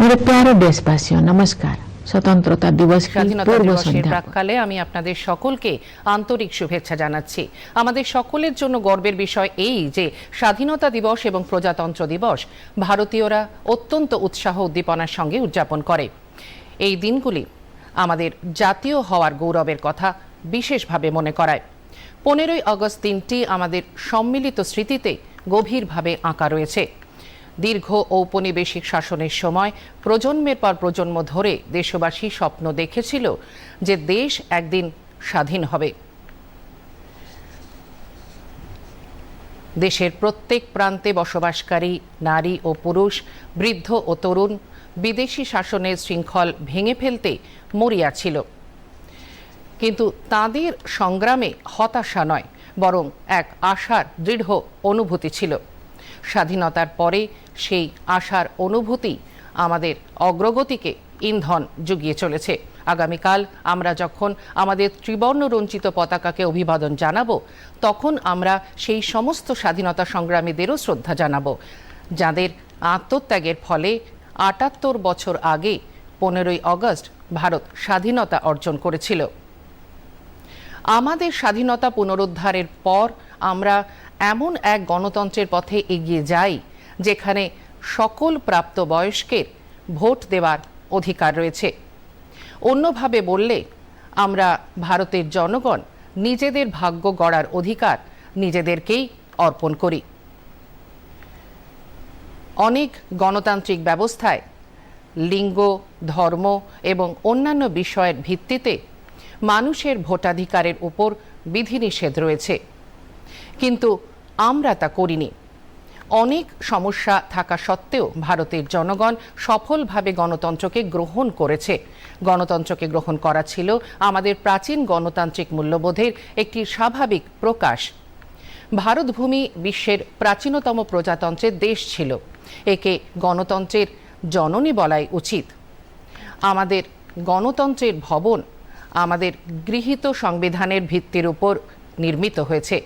মেরে প্যারো দেশবাসীয় নমস্কার। স্বতন্ত্রতা দিবস প্রাককালে আমি আপনাদের সকলকে আন্তরিক শুভেচ্ছা জানাচ্ছি। আমাদের সকলের জন্য গর্বের বিষয় এই যে স্বাধীনতা দিবস এবং প্রজাতন্ত্র দিবস ভারতীয়রা অত্যন্ত উৎসাহ উদ্দীপনার সঙ্গে উদযাপন করে। এই দিনগুলি আমাদের জাতীয় হওয়ার গৌরবের কথা বিশেষভাবে মনে করায়। পনেরোই আগস্ট দিনটি আমাদের সম্মিলিত স্মৃতিতে গভীরভাবে আঁকা রয়েছে। দীর্ঘ ঔপনিবেশিক শাসনের সময় প্রজন্মের পর প্রজন্ম ধরে দেশবাসী স্বপ্ন দেখেছিল যে দেশ একদিন স্বাধীন হবে। দেশের প্রত্যেক প্রান্তে বসবাসকারী নারী ও পুরুষ, বৃদ্ধ ও তরুণ বিদেশি শাসনের শৃঙ্খল ভেঙে ফেলতে মরিয়া ছিল। কিন্তু তাদের সংগ্রামে হতাশা নয়, বরং এক আশার দৃঢ় অনুভূতি ছিল। স্বাধীনতার পরে সেই আশার অনুভূতি আমাদের অগ্রগতিকে ইন্ধন জুগিয়ে চলেছে। আগামীকাল আমরা যখন আমাদের ত্রিবর্ণ রঞ্চিত পতাকাকে অভিবাদন জানাব, তখন আমরা সেই সমস্ত স্বাধীনতা সংগ্রামীদেরও শ্রদ্ধা জানাব, যাদের আত্মত্যাগের ফলে আটাত্তর বছর আগে পনেরোই আগস্ট ভারত স্বাধীনতা অর্জন করেছিল। আমাদের স্বাধীনতা পুনরুদ্ধারের পর আমরা এমন এক গণতন্ত্রের পথে এগিয়ে যাই যেখানে সকল প্রাপ্তবয়স্কের ভোট দেওয়ার অধিকার রয়েছে। অন্যভাবে বললে, আমরা ভারতের জনগণ নিজেদের ভাগ্য গড়ার অধিকার নিজেদেরকেই অর্পণ করি। অনেক গণতান্ত্রিক ব্যবস্থায় লিঙ্গ, ধর্ম এবং অন্যান্য বিষয়ের ভিত্তিতে মানুষের ভোটাধিকারের উপর বিধিনিষেধ রয়েছে। কিন্তু আমরা তা করিনি। অনেক সমস্যা থাকা সত্ত্বেও ভারতের জনগণ সফলভাবে গণতন্ত্রকে গ্রহণ করেছে। গণতন্ত্রকে গ্রহণ করা ছিল আমাদের প্রাচীন গণতান্ত্রিক মূল্যবোধের একটি স্বাভাবিক প্রকাশ। ভারতভূমি বিশ্বের প্রাচীনতম প্রজাতন্ত্রের দেশ ছিল। একে গণতন্ত্রের জননী বলাই উচিত। আমাদের গণতন্ত্রের ভবন আমাদের গৃহীত সংবিধানের ভিত্তির উপর নির্মিত হয়েছে।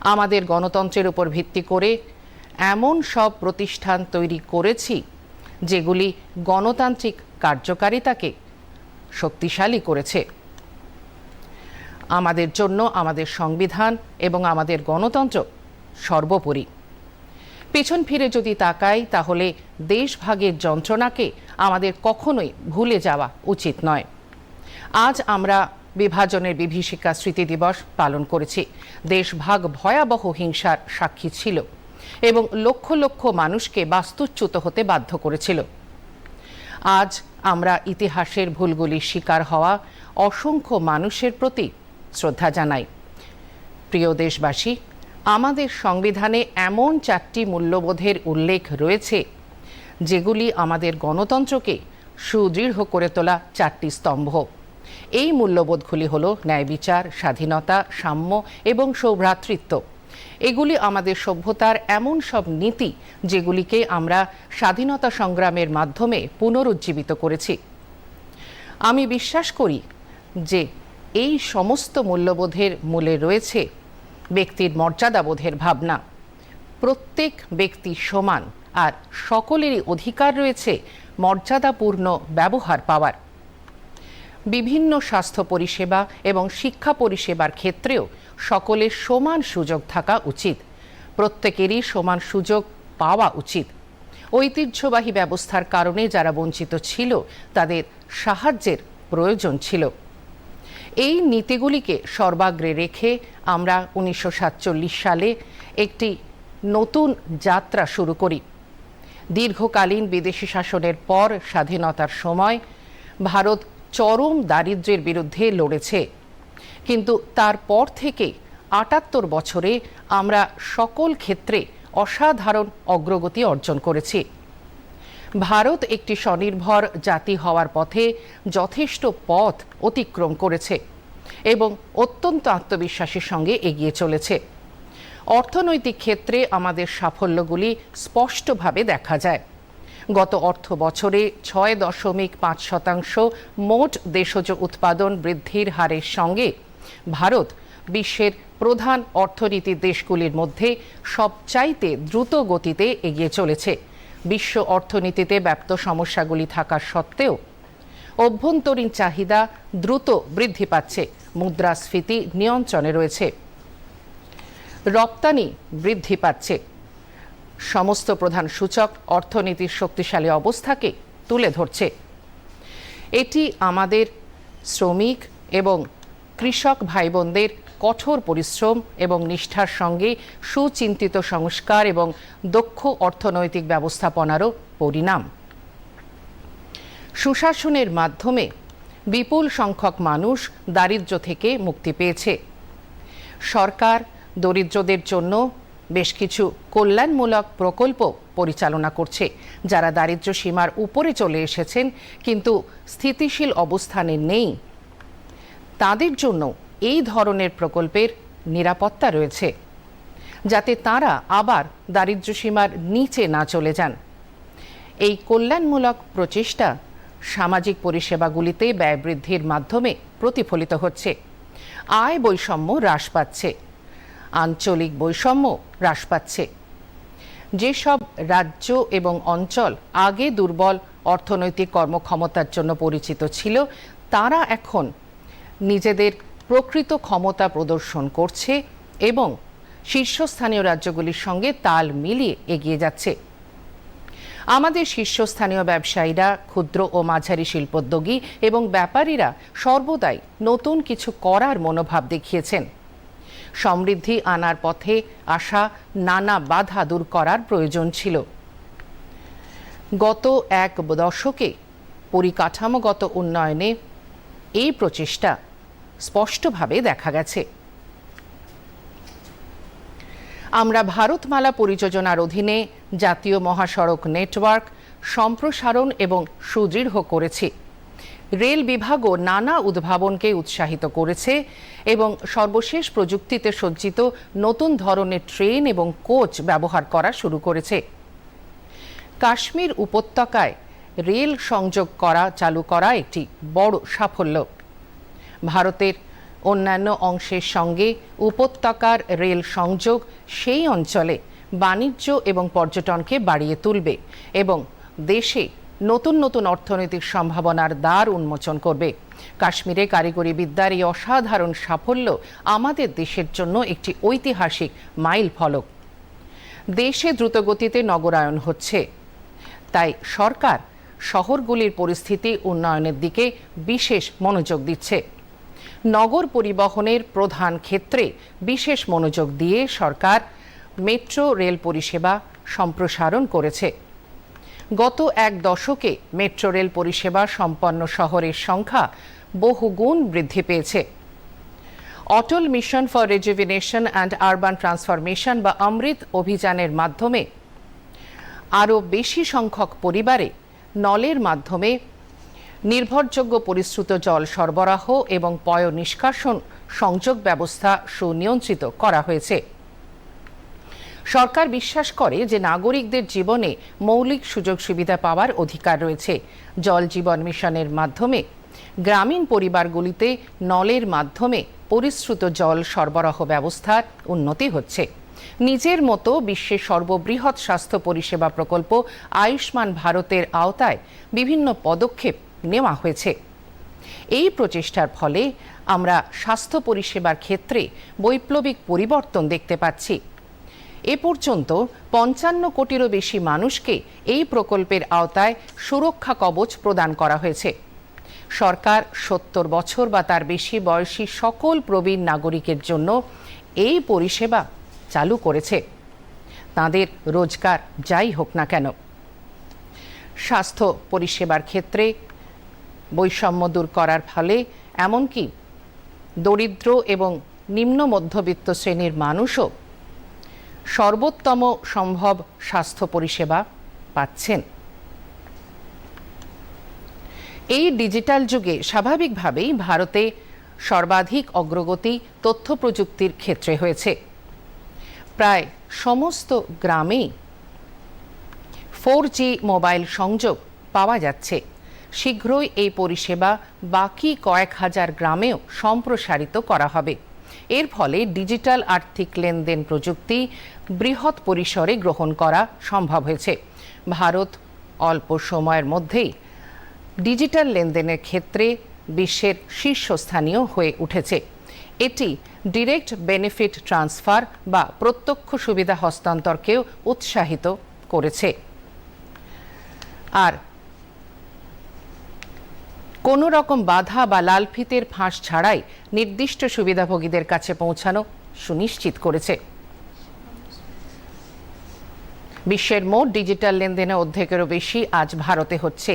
আমাদের গণতন্ত্রের উপর ভিত্তি করে এমন সব প্রতিষ্ঠান তৈরি করেছি, যেগুলি গণতান্ত্রিক কার্যকারিতাকে শক্তিশালী করেছে। আমাদের জন্য আমাদের সংবিধান এবং আমাদের গণতন্ত্র সর্বোপরি। পেছন ফিরে যদি তাকাই, তাহলে দেশভাগের যন্ত্রণাকে আমাদের কখনোই ভুলে যাওয়া উচিত নয়। আজ আমরা বিভাজনের বিভীষিকা স্মৃতি দিবস পালন করেছি। দেশভাগ ভয়াবহ হিংসার সাক্ষী ছিল। এবং লক্ষ লক্ষ মানুষকে বাস্তুচ্যুত হতে বাধ্য করেছিল। আজ আমরা ইতিহাসের ভুলগুলির শিকার হওয়া অসংখ্য মানুষের প্রতি শ্রদ্ধা জানাই। প্রিয় দেশবাসী, আমাদের সংবিধানে এমন চারটি মূল্যবোধের উল্লেখ রয়েছে, যেগুলি আমাদের গণতন্ত্রকে সুদৃঢ় করে তোলা চারটি স্তম্ভ। এই মূল্যবোধগুলি হল ন্যায় বিচার স্বাধীনতা, সাম্য এবং সৌভ্রাতৃত্ব। এগুলি আমাদের সভ্যতার এমন সব নীতি যেগুলিকে আমরা স্বাধীনতা সংগ্রামের মাধ্যমে পুনরুজ্জীবিত করেছি। আমি বিশ্বাস করি যে এই সমস্ত মূল্যবোধের মূলে রয়েছে ব্যক্তির মর্যাদাবোধের ভাবনা। প্রত্যেক ব্যক্তি সমান আর সকলেরই অধিকার রয়েছে মর্যাদাপূর্ণ ব্যবহার পাওয়ার। বিভিন্ন স্বাস্থ্য পরিষেবা এবং শিক্ষা পরিষেবার ক্ষেত্রেও সকলের সমান সুযোগ থাকা উচিত। প্রত্যেকেরই সমান সুযোগ পাওয়া উচিত। ঐতিহ্যবাহী ব্যবস্থার কারণে যারা বঞ্চিত ছিল, তাদের সাহায্যের প্রয়োজন ছিল। এই নীতিগুলিকে সর্বাগ্রে রেখে আমরা উনিশশো সাতচল্লিশ সালে একটি নতুন যাত্রা শুরু করি। দীর্ঘকালীন বিদেশি শাসনের পর স্বাধীনতার সময় ভারত চরম দারিদ্র্যের বিরুদ্ধে লড়েছে। কিন্তু তারপর থেকে আটাত্তর বছরে আমরা সকল ক্ষেত্রে অসাধারণ অগ্রগতি অর্জন করেছি। ভারত একটি স্বনির্ভর জাতি হওয়ার পথে যথেষ্ট পথ অতিক্রম করেছে এবং অত্যন্ত আত্মবিশ্বাসের সঙ্গে এগিয়ে চলেছে। অর্থনৈতিক ক্ষেত্রে আমাদের সাফল্যগুলি স্পষ্টভাবে দেখা যায়। গত অর্থ বছরে ছয় দশমিক পাঁচ শতাংশ মোট দেশজ উৎপাদন বৃদ্ধির হারের সঙ্গে ভারত বিশ্বের প্রধান অর্থনীতির দেশগুলির মধ্যে সবচাইতে দ্রুত গতিতে এগিয়ে চলেছে। বিশ্ব অর্থনীতিতে ব্যাপ্ত সমস্যাগুলি থাকা সত্ত্বেও অভ্যন্তরীণ চাহিদা দ্রুত বৃদ্ধি পাচ্ছে, মুদ্রাস্ফীতি নিয়ন্ত্রণে রয়েছে। রপ্তানি বৃদ্ধি পাচ্ছে। সমস্ত প্রধান সূচক অর্থনীতির শক্তিশালী অবস্থাকে তুলে ধরছে। এটি আমাদের শ্রমিক এবং কৃষক ভাই বোনদের কঠোর পরিশ্রম এবং নিষ্ঠার সঙ্গে সুচিন্তিত সংস্কার এবং দক্ষ অর্থনৈতিক ব্যবস্থাপনারও পরিণাম। সুশাসনের মাধ্যমে বিপুল সংখ্যক মানুষ দারিদ্র্য থেকে মুক্তি পেয়েছে। সরকার দরিদ্রদের জন্য বেশ কিছু কল্যাণমূলক প্রকল্প পরিচালনা করছে, যারা দারিদ্র্য সীমার উপরে চলে এসেছেন, কিন্তু স্থিতিশীল অবস্থানে নেই। তাদের জন্য এই ধরনের প্রকল্পের নিরাপত্তা রয়েছে, যাতে তারা আবার দারিদ্র্য সীমার নিচে না চলে যান। এই কল্যাণমূলক প্রচেষ্টা সামাজিক পরিষেবাগুলিতে ব্যয় বৃদ্ধির মাধ্যমে প্রতিফলিত হচ্ছে। আয় বৈষম্য হ্রাস পাচ্ছে, আঞ্চলিক বৈষম্য হ্রাস পাচ্ছে। যেসব রাজ্য এবং অঞ্চল আগে দুর্বল অর্থনৈতিক কর্মক্ষমতার জন্য পরিচিত ছিল, তারা এখন নিজেদের প্রকৃত ক্ষমতা প্রদর্শন করছে এবং শীর্ষস্থানীয় রাজ্যগুলির সঙ্গে তাল মিলিয়ে এগিয়ে যাচ্ছে। আমাদের শীর্ষস্থানীয় ব্যবসায়ীরা, ক্ষুদ্র ও মাঝারি শিল্পোদ্যোগী এবং ব্যাপারীরা সর্বদাই নতুন কিছু করার মনোভাব দেখিয়েছেন। সমৃদ্ধি আনার পথে আসা নানা বাধা দূর করার প্রয়োজন ছিল। গত এক দশকে পরিকাঠামোগত উন্নয়নে এই প্রচেষ্টা স্পষ্টভাবে দেখা গেছে। আমরা ভারতমালা পরিযোজনার অধীনে জাতীয় মহাসড়ক নেটওয়ার্ক সম্প্রসারণ এবং সুদৃঢ় করেছি। রেল বিভাগও নানা উদ্ভাবনকে উৎসাহিত করেছে এবং সর্বশেষ প্রযুক্তিতে সজ্জিত নতুন ধরনের ট্রেন এবং কোচ ব্যবহার করা শুরু করেছে। কাশ্মীর উপত্যকায় রেল সংযোগ করা চালু করা একটি বড় সাফল্য। ভারতের অন্যান্য অংশের সঙ্গে উপত্যকার রেল সংযোগ সেই অঞ্চলে বাণিজ্য এবং পর্যটনকে বাড়িয়ে তুলবে এবং দেশে নতুন নতুন অর্থনৈতিক সম্ভাবনার দ্বার উন্মোচন করবে। কাশ্মীরে কারিগরি বিদ্যার এই অসাধারণ সাফল্য আমাদের দেশের জন্য একটি ঐতিহাসিক মাইল ফলক। দেশে দ্রুতগতিতে নগরায়ন হচ্ছে। তাই সরকার শহরগুলির পরিস্থিতি উন্নয়নের দিকে বিশেষ মনোযোগ দিচ্ছে। নগর পরিবহনের প্রধান ক্ষেত্রে বিশেষ মনোযোগ দিয়ে সরকার মেট্রো, রেল পরিষেবা সম্প্রসারণ করেছে। গত এক দশকে মেট্রো, রেল পরিষেবা সম্পন্ন শহরের সংখ্যা বহুগুণ বৃদ্ধি পেয়েছে। Atal mission for rejuvenation and urban transformation বা অমৃত অভিযানের মাধ্যমে আরও বেশি সংখ্যক পরিবারে নলের মাধ্যমে নির্ভরযোগ্য পরিশ্রুত জল সরবরাহ এবং পয় নিষ্কাশন সংযোগ ব্যবস্থা সুনিয়ন্ত্রিত করা হয়েছে। সরকার বিশ্বাস করে যে নাগরিকদের জীবনে মৌলিক সুযোগ সুবিধা পাওয়ার অধিকার রয়েছে। জল জীবন মিশনের মাধ্যমে গ্রামীণ পরিবারগুলিতে নলের মাধ্যমে পরিশ্রুত জল সরবরাহ ব্যবস্থার উন্নতি হচ্ছে। নিজের মতো বিশ্বের সর্ববৃহৎ স্বাস্থ্য পরিষেবা প্রকল্প আয়ুষ্মান ভারতের আওতায় বিভিন্ন পদক্ষেপ নেওয়া হয়েছে। এই প্রচেষ্টার ফলে আমরা স্বাস্থ্য পরিষেবার ক্ষেত্রে বৈপ্লবিক পরিবর্তন দেখতে পাচ্ছি। এ পর্যন্ত পঞ্চান্ন কোটিরও বেশি মানুষকে এই প্রকল্পের আওতায় সুরক্ষা কবচ প্রদান করা হয়েছে। সরকার সত্তর বছর বা তার বেশি বয়সী সকল প্রবীণ নাগরিকের জন্য এই পরিষেবা চালু করেছে। তাদের রোজগার যাই হোক না কেন। স্বাস্থ্য পরিষেবার ক্ষেত্রে বৈষম্য দূর করার ফলে এমনকি দরিদ্র এবং নিম্ন মধ্যবিত্ত শ্রেণির মানুষও সর্বোত্তম সম্ভব স্বাস্থ্য পরিষেবা পাচ্ছেন। এই ডিজিটাল যুগে স্বাভাবিকভাবেই ভারতে সর্বাধিক অগ্রগতি তথ্য প্রযুক্তির ক্ষেত্রে হয়েছে। প্রায় সমস্ত গ্রামেই ফোর জি মোবাইল সংযোগ পাওয়া যাচ্ছে। শীঘ্রই এই পরিষেবা বাকি কয়েক হাজার গ্রামেও সম্প্রসারিত করা হবে। এর ফলে ডিজিটাল আর্থিক লেনদেন প্রযুক্তি বৃহৎ পরিসরে গ্রহণ করা সম্ভব হয়েছে। ভারত অল্প সময়ের মধ্যেই ডিজিটাল লেনদেনের ক্ষেত্রে বিশ্বের শীর্ষস্থানীয় হয়ে উঠেছে। এটি ডিরেক্ট বেনিফিট ট্রান্সফার বা প্রত্যক্ষ সুবিধা হস্তান্তরকেও উৎসাহিত করেছে। আর কোনো রকম বাধা বা লালফিতের ফাঁস ছাড়াই নির্দিষ্ট সুবিধাভোগীদের কাছে পৌঁছানো সুনিশ্চিত করেছে। বিশ্বের মোট ডিজিটাল লেনদেনে অর্ধেকেরও বেশি আজ ভারতে হচ্ছে।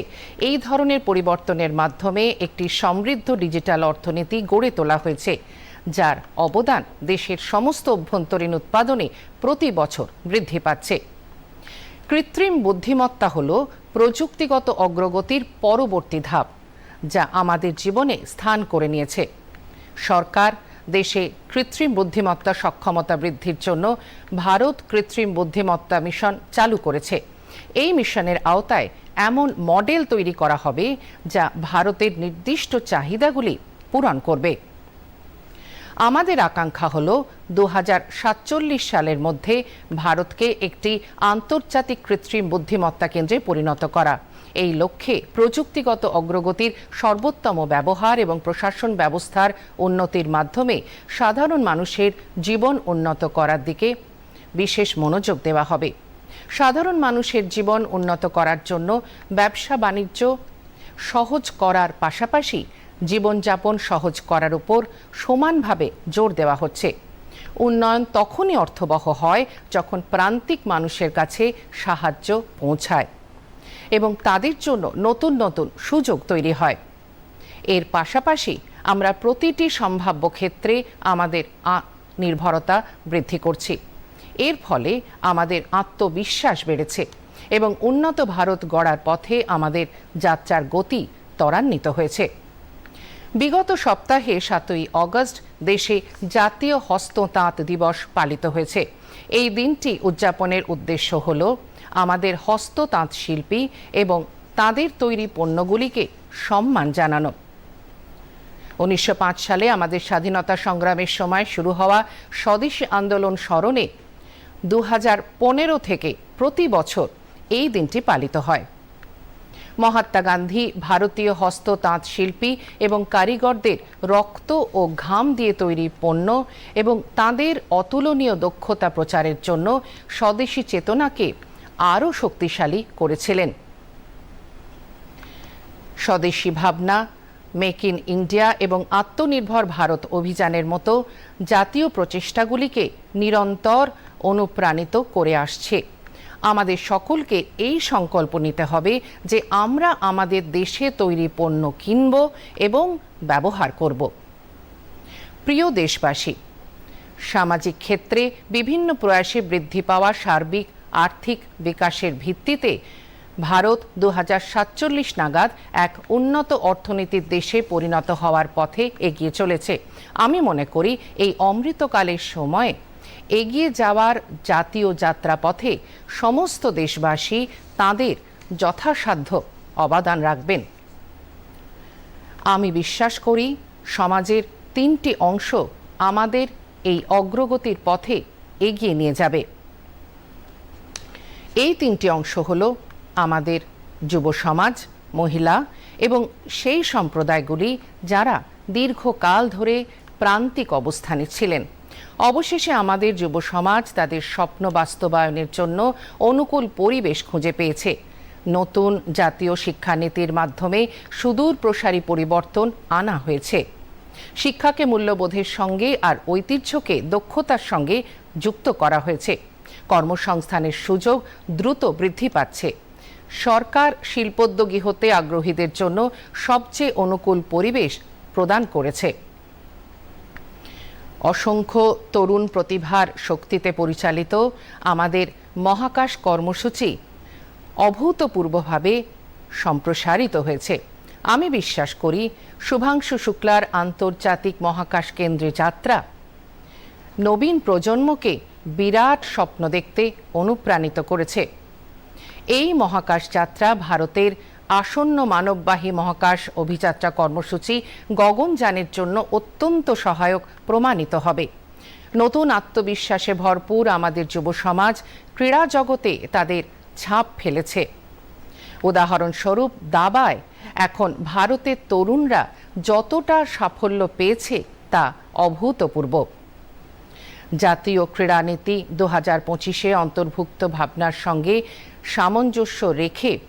এই ধরনের পরিবর্তনের মাধ্যমে একটি সমৃদ্ধ ডিজিটাল অর্থনীতি গড়ে তোলা হয়েছে। যার অবদান দেশের সমস্ত অভ্যন্তরীণ উৎপাদনে প্রতি বছর বৃদ্ধি পাচ্ছে। কৃত্রিম বুদ্ধিমত্তা হল প্রযুক্তিগত অগ্রগতির পরবর্তী ধাপ, যা আমাদের জীবনে স্থান করে নিয়েছে। সরকার দেশে কৃত্রিম বুদ্ধিমত্তা সক্ষমতা বৃদ্ধির জন্য ভারত কৃত্রিম বুদ্ধিমত্তা মিশন চালু করেছে। এই মিশনের আওতায় এমন মডেল তৈরি করা হবে, যা ভারতের নির্দিষ্ট চাহিদাগুলি পূরণ করবে। আমাদের আকাঙ্ক্ষা হল দু হাজার সাতচল্লিশ সালের মধ্যে ভারতকে একটি আন্তর্জাতিক কৃত্রিম বুদ্ধিমত্তা কেন্দ্রে পরিণত করা। এই লক্ষ্যে প্রযুক্তিগত অগ্রগতির সর্বোত্তম ব্যবহার এবং প্রশাসন ব্যবস্থার উন্নতির মাধ্যমে সাধারণ মানুষের জীবন উন্নত করার দিকে বিশেষ মনোযোগ দেওয়া হবে। সাধারণ মানুষের জীবন উন্নত করার জন্য ব্যবসা বাণিজ্য সহজ করার পাশাপাশি জীবনযাপন সহজ করার উপর সমানভাবে জোর দেওয়া হচ্ছে। উন্নয়ন তখনই অর্থবহ হয় যখন প্রান্তিক মানুষের কাছে সাহায্য পৌঁছায় এবং তাদের জন্য নতুন নতুন সুযোগ তৈরি হয়। এর পাশাপাশি আমরা প্রতিটি সম্ভাব্য ক্ষেত্রে আমাদের নির্ভরতা বৃদ্ধি করছি। এর ফলে আমাদের আত্মবিশ্বাস বেড়েছে এবং উন্নত ভারত গড়ার পথে আমাদের যাত্রার গতি ত্বরান্বিত হয়েছে। বিগত সপ্তাহে সাতই অগস্ট দেশে জাতীয় হস্ততাঁত দিবস পালিত হয়েছে। এই দিনটি উদযাপনের উদ্দেশ্য হল আমাদের হস্ততাঁত শিল্পী এবং তাদের তৈরি পণ্যগুলিকে সম্মান জানানো। উনিশশো পাঁচ সালে আমাদের স্বাধীনতা সংগ্রামের সময় শুরু হওয়া স্বদেশী আন্দোলন স্মরণে দু হাজার পনেরো থেকে প্রতি বছর এই দিনটি পালিত হয়। মহাত্মা গান্ধী, ভারতীয় হস্ত তাঁত শিল্পী এবং কারিগরদের রক্ত ও ঘাম দিয়ে তৈরি পণ্য এবং তাদের অতুলনীয় দক্ষতা প্রচারের জন্য স্বদেশী চেতনাকে আরও শক্তিশালী করেছিলেন। স্বদেশী ভাবনা, মেক ইন ইন্ডিয়া এবং আত্মনির্ভর ভারত অভিযানের মতো জাতীয় প্রচেষ্টাগুলিকে নিরন্তর অনুপ্রাণিত করে আসছে। আমাদের সকলকে এই সংকল্প নিতে হবে যে আমরা আমাদের দেশে তৈরি পণ্য কিনব এবং ব্যবহার করব। প্রিয় দেশবাসী, সামাজিক ক্ষেত্রে বিভিন্ন প্রয়াসে বৃদ্ধি পাওয়া সার্বিক, আর্থিক বিকাশের ভিত্তিতে ভারত দু হাজার সাতচল্লিশ নাগাদ এক উন্নত অর্থনীতির দেশে পরিণত হওয়ার পথে এগিয়ে চলেছে। আমি মনে করি এই অমৃতকালের সময়ে এগিয়ে যাওয়ার জাতীয় যাত্রাপথে সমস্ত দেশবাসী তাদের যথাসাধ্য অবদান রাখবেন। আমি বিশ্বাস করি, সমাজের তিনটি অংশ আমাদের এই অগ্রগতির পথে এগিয়ে নিয়ে যাবে। এই তিনটি অংশ হল আমাদের যুব সমাজ, মহিলা এবং সেই সম্প্রদায়গুলি যারা দীর্ঘকাল ধরে প্রান্তিক অবস্থানে ছিলেন। অবশেষে আমাদের যুব সমাজ তাদের স্বপ্ন বাস্তবায়নের জন্য অনুকূল পরিবেশ খুঁজে পেয়েছে। নতুন জাতীয় শিক্ষানীতির মাধ্যমে সুদূর প্রসারী পরিবর্তন আনা হয়েছে। শিক্ষাকে মূল্যবোধের সঙ্গে আর ঐতিহ্যকে দক্ষতার সঙ্গে যুক্ত করা হয়েছে। কর্মসংস্থানের সুযোগ দ্রুত বৃদ্ধি পাচ্ছে। সরকার শিল্পোদ্যোগী হতে আগ্রহীদের জন্য সবচেয়ে অনুকূল পরিবেশ প্রদান করেছে। অসংখ্য তরুণ প্রতিভার শক্তিতে পরিচালিত আমাদের মহাকাশ কর্মসূচি অভূতপূর্বভাবে সম্প্রসারিত হয়েছে। আমি বিশ্বাস করি শুভাংশু শুক্লার আন্তর্জাতিক মহাকাশ কেন্দ্রে যাত্রা নবীন প্রজন্মকে বিরাট স্বপ্ন দেখতে অনুপ্রাণিত করেছে। এই মহাকাশ যাত্রা ভারতের আসন্ন মানববাহী মহাকাশ অভিযাত্রা কর্মসূচি গগনযানের জন্য অত্যন্ত সহায়ক প্রমাণিত হবে। নতুন আত্মবিশ্বাসে ভরপুর আমাদের যুব সমাজ ক্রীড়া জগতে তাদের ছাপ ফেলেছে। উদাহরণস্বরূপ দাবায় এখন ভারতের তরুণরা যতটা সাফল্য পেয়েছে তা অভূতপূর্ব। জাতীয় ক্রীড়ানীতি দু হাজার পঁচিশে অন্তর্ভুক্ত ভাবনার সঙ্গে সামঞ্জস্য রেখে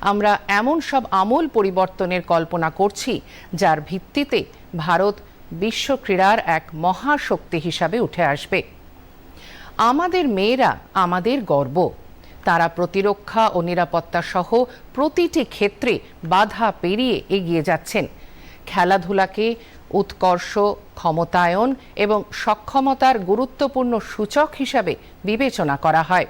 আমরা এমন সব আমূল পরিবর্তনের কল্পনা করছি, যার ভিত্তিতে ভারত বিশ্ব ক্রীড়ার এক মহাশক্তি হিসাবে উঠে আসবে। আমাদের মেয়েরা আমাদের গর্ব। তারা প্রতিরক্ষা ও নিরাপত্তা সহ প্রতিটি ক্ষেত্রে বাধা পেরিয়ে এগিয়ে যাচ্ছেন। খেলাধুলাকে উৎকর্ষ, ক্ষমতায়ন এবং সক্ষমতার গুরুত্বপূর্ণ সূচক হিসাবে বিবেচনা করা হয়।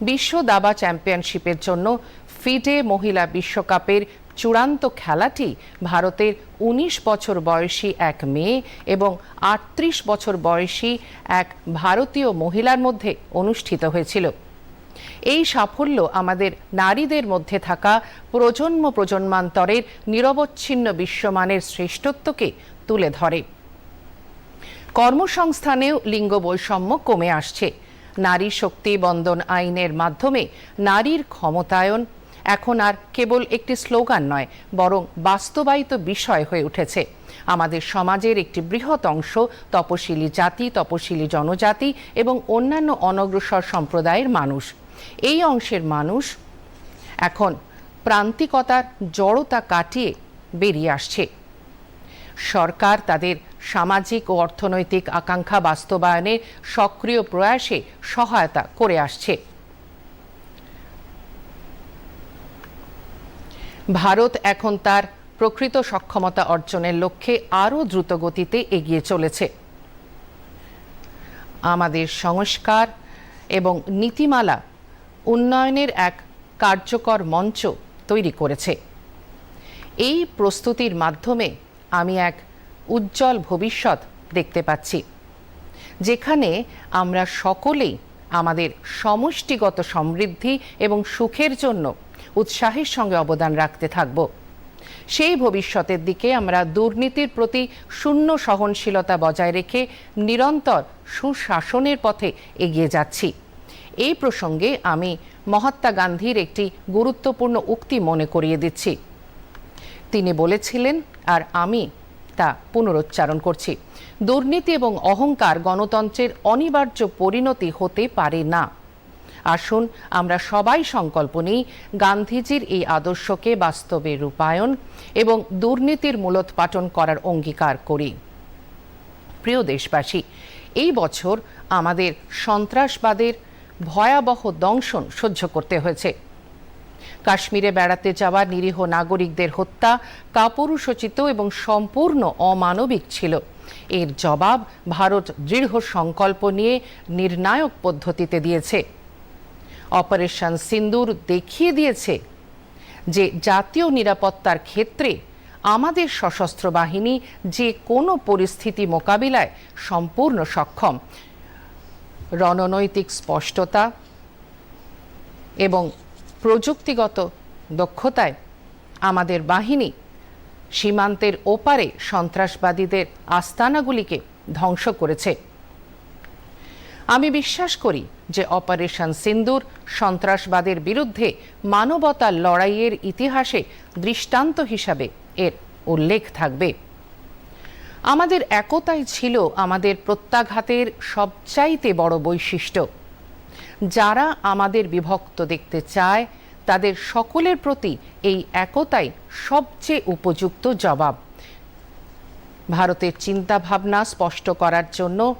বিশ্ব দাবা চ্যাম্পিয়নশিপের জন্য ফিডে মহিলা বিশ্বকাপের চূড়ান্ত খেলাটি ভারতের ১৯ বছর বয়সী এক মেয়ে এবং আটত্রিশ বছর বয়সী এক ভারতীয় মহিলার মধ্যে অনুষ্ঠিত হয়েছিল। এই সাফল্য আমাদের নারীদের মধ্যে থাকা প্রজন্ম প্রজন্মান্তরের নিরবচ্ছিন্ন বিশ্বমানের শ্রেষ্ঠত্বকে তুলে ধরে। কর্মসংস্থানেও লিঙ্গ বৈষম্য কমে আসছে। নারী শক্তি বন্দন আইনের মাধ্যমে নারীর ক্ষমতায়ন এখন আর কেবল একটি স্লোগান নয়, বরং বাস্তবায়িত বিষয় হয়ে উঠেছে। আমাদের সমাজের একটি বৃহৎ অংশ তপশিলি জাতি, তপশিলি জনজাতি এবং অন্যান্য অনগ্রসর সম্প্রদায়ের মানুষ। এই অংশের মানুষ এখন প্রান্তিকতার জড়তা কাটিয়ে বেরিয়ে আসছে। সরকার তাদের সামাজিক ও অর্থনৈতিক আকাঙ্ক্ষা বাস্তবায়নে সক্রিয় প্রয়াসে সহায়তা করে আসছে। ভারত এখন তার প্রকৃত সক্ষমতা অর্জনের লক্ষ্যে আরও দ্রুত গতিতে এগিয়ে চলেছে। আমাদের সংস্কার এবং নীতিমালা উন্নয়নের এক কার্যকর মঞ্চ তৈরি করেছে। এই প্রস্তুতির মাধ্যমে আমি এক উজ্জ্বল ভবিষ্যৎ দেখতে পাচ্ছি, যেখানে আমরা সকলেই আমাদের সমষ্টিগত সমৃদ্ধি এবং সুখের জন্য উৎসাহের সঙ্গে অবদান রাখতে থাকব। সেই ভবিষ্যতের দিকে আমরা দুর্নীতির প্রতি শূন্য সহনশীলতা বজায় রেখে নিরন্তর সুশাসনের পথে এগিয়ে যাচ্ছি। এই প্রসঙ্গে আমি মহাত্মা গান্ধীর একটি গুরুত্বপূর্ণ উক্তি মনে করিয়ে দিচ্ছি। তিনি বলেছিলেন, আর আমি তা পুনরুচ্চারণ করছি, দুর্নীতি এবং অহংকার গণতন্ত্রের অনিবার্য পরিণতি হতে পারে না। আসুন, আমরা সবাই সংকল্প নিই গান্ধীজির এই আদর্শকে বাস্তবে রূপায়ণ এবং দুর্নীতির মূলোৎপাটন করার অঙ্গীকার করি। প্রিয় দেশবাসী, এই বছর আমাদের সন্ত্রাসবাদের ভয়াবহ দংশন সহ্য করতে হয়েছে। কাশ্মীরে বেড়াতে যাওয়া নিরীহ নাগরিকদের হত্যা কাপুরুষোচিত এবং সম্পূর্ণ অমানবিক ছিল। এর জবাব ভারত দৃঢ় সংকল্প নিয়ে নির্ণায়ক পদ্ধতিতে দিয়েছে। অপারেশন সিন্দুর দেখিয়ে দিয়েছে যে জাতীয় নিরাপত্তার ক্ষেত্রে আমাদের সশস্ত্র বাহিনী যে কোনো পরিস্থিতি মোকাবিলায় সম্পূর্ণ সক্ষম। রণনৈতিক স্পষ্টতা এবং প্রযুক্তিগত দক্ষতায় আমাদের বাহিনী সীমান্তের ওপারে সন্ত্রাসবাদীদের আস্তানাগুলিকে ধ্বংস করেছে। আমি বিশ্বাস করি যে অপারেশন সিন্দুর সন্ত্রাসবাদের বিরুদ্ধে মানবতার লড়াইয়ের ইতিহাসে দৃষ্টান্ত হিসাবে এর উল্লেখ থাকবে। আমাদের একতাই ছিল আমাদের প্রত্যাঘাতের সবচাইতে বড় বৈশিষ্ট্য। যারা আমাদের বিভক্ত দেখতে চায়, তাদের সকলের প্রতি এই একতাই সবচেয়ে উপযুক্ত জবাব। ভারতের চিন্তাভাবনা স্পষ্ট করার জন্য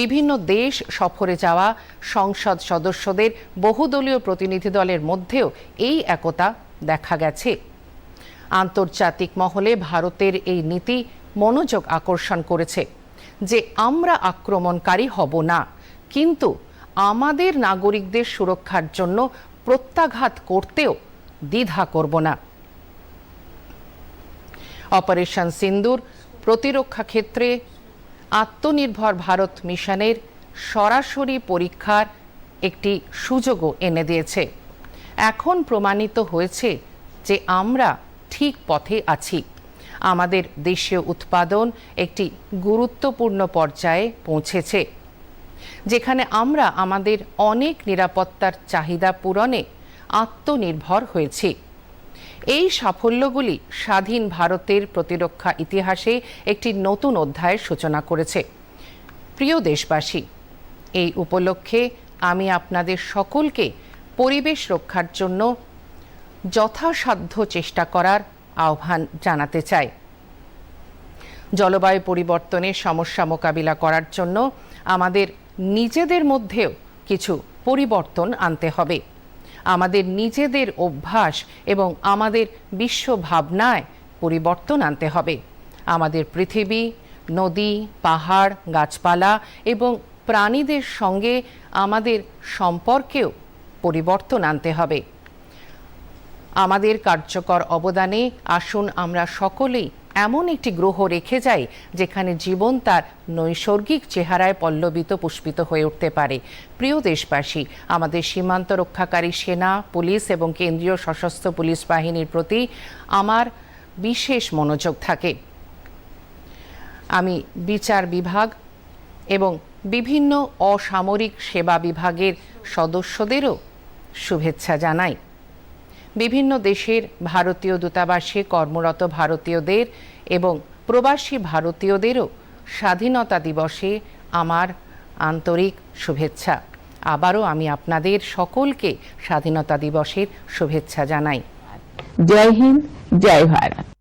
বিভিন্ন দেশ সফরে যাওয়া সংসদ সদস্যদের বহুদলীয় প্রতিনিধি দলের মধ্যেও এই একতা দেখা গেছে। আন্তর্জাতিক মহলে ভারতের এই নীতি মনোযোগ আকর্ষণ করেছে যে আমরা আক্রমণকারী হব না, কিন্তু আমাদের নাগরিকদের সুরক্ষার জন্য প্রত্যাঘাত করতেও দ্বিধা করব না। অপারেশন সিন্দুর প্রতিরক্ষা ক্ষেত্রে আত্মনির্ভর ভারত মিশনের সরাসরি পরীক্ষার একটি সুযোগও এনে দিয়েছে। এখন প্রমাণিত হয়েছে যে আমরা ঠিক পথে আছি। আমাদের দেশীয় উৎপাদন একটি গুরুত্বপূর্ণ পর্যায়ে পৌঁছেছে, যেখানে আমরা আমাদের অনেক নিরাপত্তার চাহিদা পূরণে আত্মনির্ভর হয়েছি। এই সাফল্যগুলি স্বাধীন ভারতের প্রতিরক্ষা ইতিহাসে একটি নতুন অধ্যায়ের সূচনা করেছে। প্রিয় দেশবাসী, এই উপলক্ষে আমি আপনাদের সকলকে পরিবেশ রক্ষার জন্য যথাসাধ্য চেষ্টা করার আহ্বান জানাতে চাই। জলবায়ু পরিবর্তনের সমস্যা মোকাবিলা করার জন্য আমাদের নিজেদের মধ্যেও কিছু পরিবর্তন আনতে হবে। আমাদের নিজেদের অভ্যাস এবং আমাদের বিশ্ব ভাবনায় পরিবর্তন আনতে হবে। আমাদের পৃথিবী, নদী, পাহাড়, গাছপালা এবং প্রাণীদের সঙ্গে আমাদের সম্পর্কেও পরিবর্তন আনতে হবে। আমাদের কার্যকর অবদানে আসুন আমরা সকলেই এমন একটি গ্রহ রেখে যাই যেখানে জীবন তার নৈসর্গিক চেহারায় পল্লবিত, পুষ্পিত হয়ে উঠতে পারে। প্রিয় দেশবাসী, আমাদের সীমান্ত রক্ষাকারী সেনা, পুলিশ এবং কেন্দ্রীয় সশস্ত্র পুলিশ বাহিনীর প্রতি আমার বিশেষ মনোযোগ থাকে। আমি বিচার বিভাগ এবং বিভিন্ন অসামরিক সেবা বিভাগের সদস্যদেরও শুভেচ্ছা জানাই। বিভিন্ন দেশের ভারতীয় দূতাবাসে কর্মরত ভারতীয়দের এবং প্রবাসী ভারতীয়দেরও স্বাধীনতা দিবসে আমার আন্তরিক শুভেচ্ছা। আবারও আমি আপনাদের সকলকে স্বাধীনতা দিবসের শুভেচ্ছা জানাই। জয় হিন্দ, জয় ভারত।